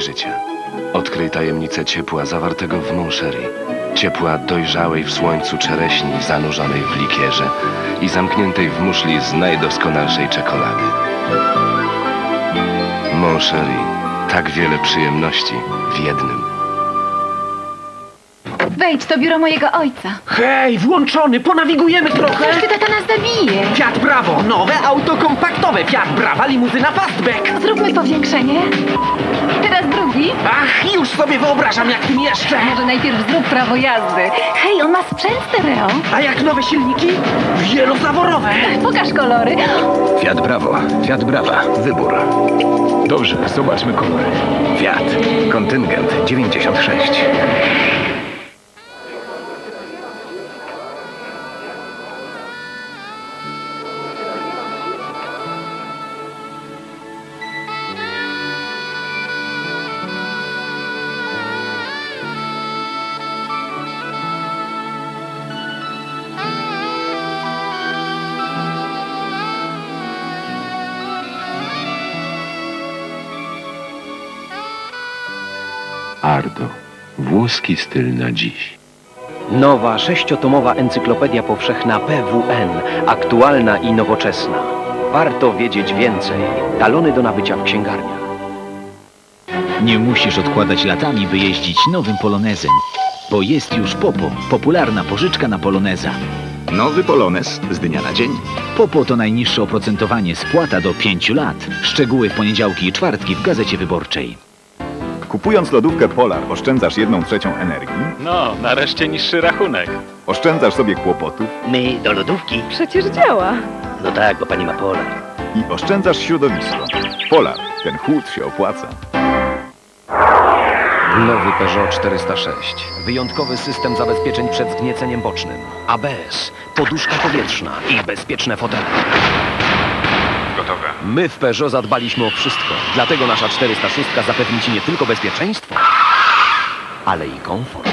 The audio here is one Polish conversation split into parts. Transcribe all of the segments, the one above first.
życia. Odkryj tajemnicę ciepła zawartego w Moncherie. Ciepła dojrzałej w słońcu czereśni zanurzonej w likierze i zamkniętej w muszli z najdoskonalszej czekolady. Moncherie. Tak wiele przyjemności w jednym. Wejdź, to biuro mojego ojca. Hej, włączony, ponawigujemy trochę! Ty tata nas zabije. Fiat Bravo, nowe auto kompaktowe, Fiat Brava, limuzyna fastback. Zróbmy powiększenie. Teraz drugi. Ach, już sobie wyobrażam jak tym jeszcze. Może najpierw zrób prawo jazdy. Hej, on ma sprzęt stereo. A jak nowe silniki? Wielozaworowe. Pokaż kolory. Fiat Bravo, Fiat Brava, wybór. Dobrze, zobaczmy kolory. Fiat, kontyngent 96. Ardo. Włoski styl na dziś. Nowa sześciotomowa encyklopedia powszechna PWN, aktualna i nowoczesna. Warto wiedzieć więcej. Talony do nabycia w księgarniach. Nie musisz odkładać latami, by jeździć nowym Polonezem, bo jest już Popo, popularna pożyczka na Poloneza. Nowy Polonez z dnia na dzień. Popo to najniższe oprocentowanie, spłata do 5 lat. Szczegóły w poniedziałki i czwartki w Gazecie Wyborczej. Kupując lodówkę Polar oszczędzasz jedną trzecią energii, No, nareszcie niższy rachunek. oszczędzasz sobie kłopotów My do lodówki? Przecież działa. No tak, bo pani ma polar. i oszczędzasz środowisko. Polar, ten chłód się opłaca. Nowy Peugeot 406. Wyjątkowy system zabezpieczeń przed zgnieceniem bocznym. ABS, poduszka powietrzna i bezpieczne fotele. Gotowe. My w Peugeot zadbaliśmy o wszystko. Dlatego nasza 406 zapewni Ci nie tylko bezpieczeństwo, ale i komfort.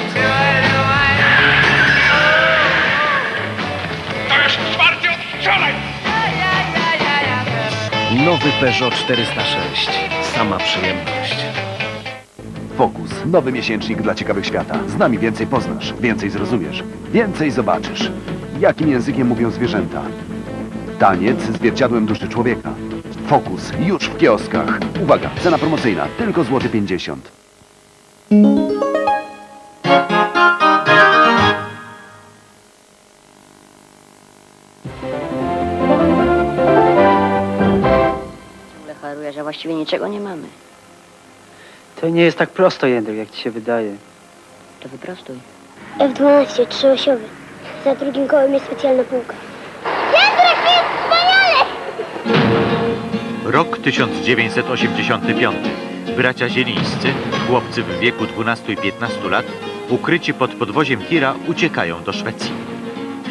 Nowy Peugeot 406. Sama przyjemność. Fokus. Nowy miesięcznik dla ciekawych świata. Z nami więcej poznasz, więcej zrozumiesz, więcej zobaczysz. Jakim językiem mówią zwierzęta? Taniec zwierciadłem duszy człowieka. Fokus. Już w kioskach. Uwaga, cena promocyjna. Tylko złoty 50. Ciągle harujesz, a właściwie niczego nie mamy. To nie jest tak prosto, Jędrek, jak ci się wydaje. To wyprostuj. F12, trzyosiowy. Za drugim kołem jest specjalna półka. Rok 1985. Bracia Zielińscy, chłopcy w wieku 12 i 15 lat, ukryci pod podwoziem tira, uciekają do Szwecji.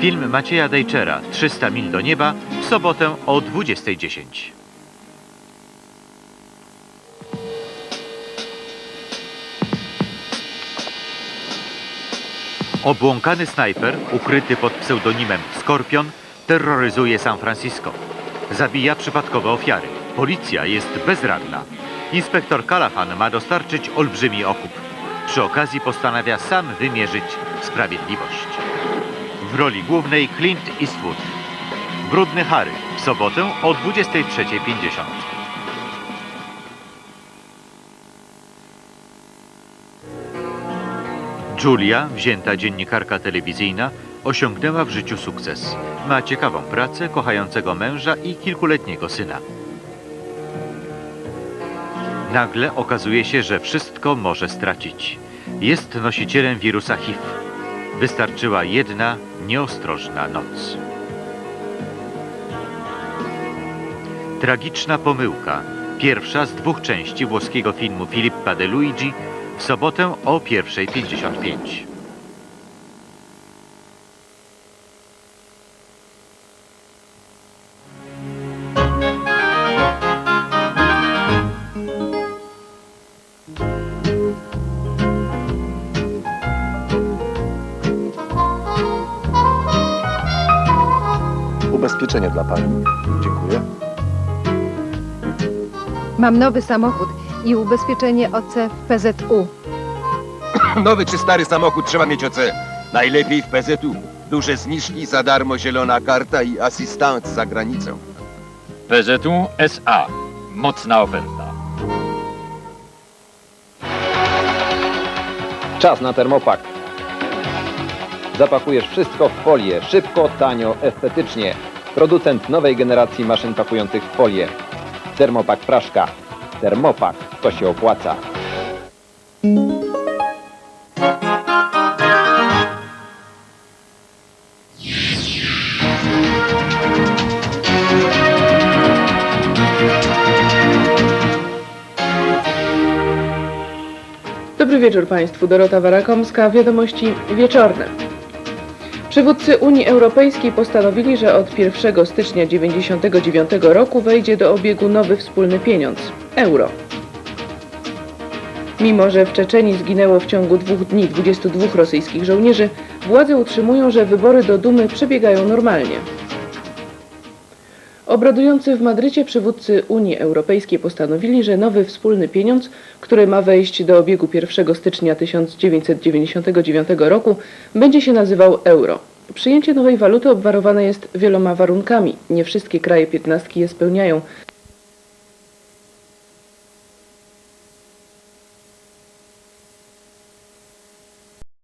Film Macieja Dejczera 300 mil do nieba w sobotę o 20.10. Obłąkany snajper, ukryty pod pseudonimem Skorpion, terroryzuje San Francisco. Zabija przypadkowe ofiary. Policja jest bezradna. Inspektor Callahan ma dostarczyć olbrzymi okup. Przy okazji postanawia sam wymierzyć sprawiedliwość. W roli głównej Clint Eastwood. Brudny Harry w sobotę o 23.50. Julia, wzięta dziennikarka telewizyjna, osiągnęła w życiu sukces. Ma ciekawą pracę, kochającego męża i kilkuletniego syna. Nagle okazuje się, że wszystko może stracić. Jest nosicielem wirusa HIV. Wystarczyła jedna nieostrożna noc. Tragiczna pomyłka. Pierwsza z dwóch części włoskiego filmu Filippa De Luigi w sobotę o 1.55. Ubezpieczenie dla pani. Dziękuję. Mam nowy samochód i ubezpieczenie OC w PZU. Nowy czy stary samochód trzeba mieć OC. Najlepiej w PZU. Duże zniżki, za darmo zielona karta i asystent za granicą. PZU SA. Mocna oferta. Czas na termopak. Zapakujesz wszystko w folię. Szybko, tanio, estetycznie. Producent nowej generacji maszyn pakujących w folię. Termopak Fraszka. Termopak. To się opłaca. Dobry wieczór Państwu. Dorota Warakomska, Wiadomości Wieczorne. Przywódcy Unii Europejskiej postanowili, że od 1 stycznia 1999 roku wejdzie do obiegu nowy wspólny pieniądz euro. Mimo, że w Czeczenii zginęło w ciągu dwóch dni 22 rosyjskich żołnierzy, władze utrzymują, że wybory do Dumy przebiegają normalnie. Obradujący w Madrycie przywódcy Unii Europejskiej postanowili, że nowy wspólny pieniądz, który ma wejść do obiegu 1 stycznia 1999 roku, będzie się nazywał euro. Przyjęcie nowej waluty obwarowane jest wieloma warunkami. Nie wszystkie kraje piętnastki je spełniają.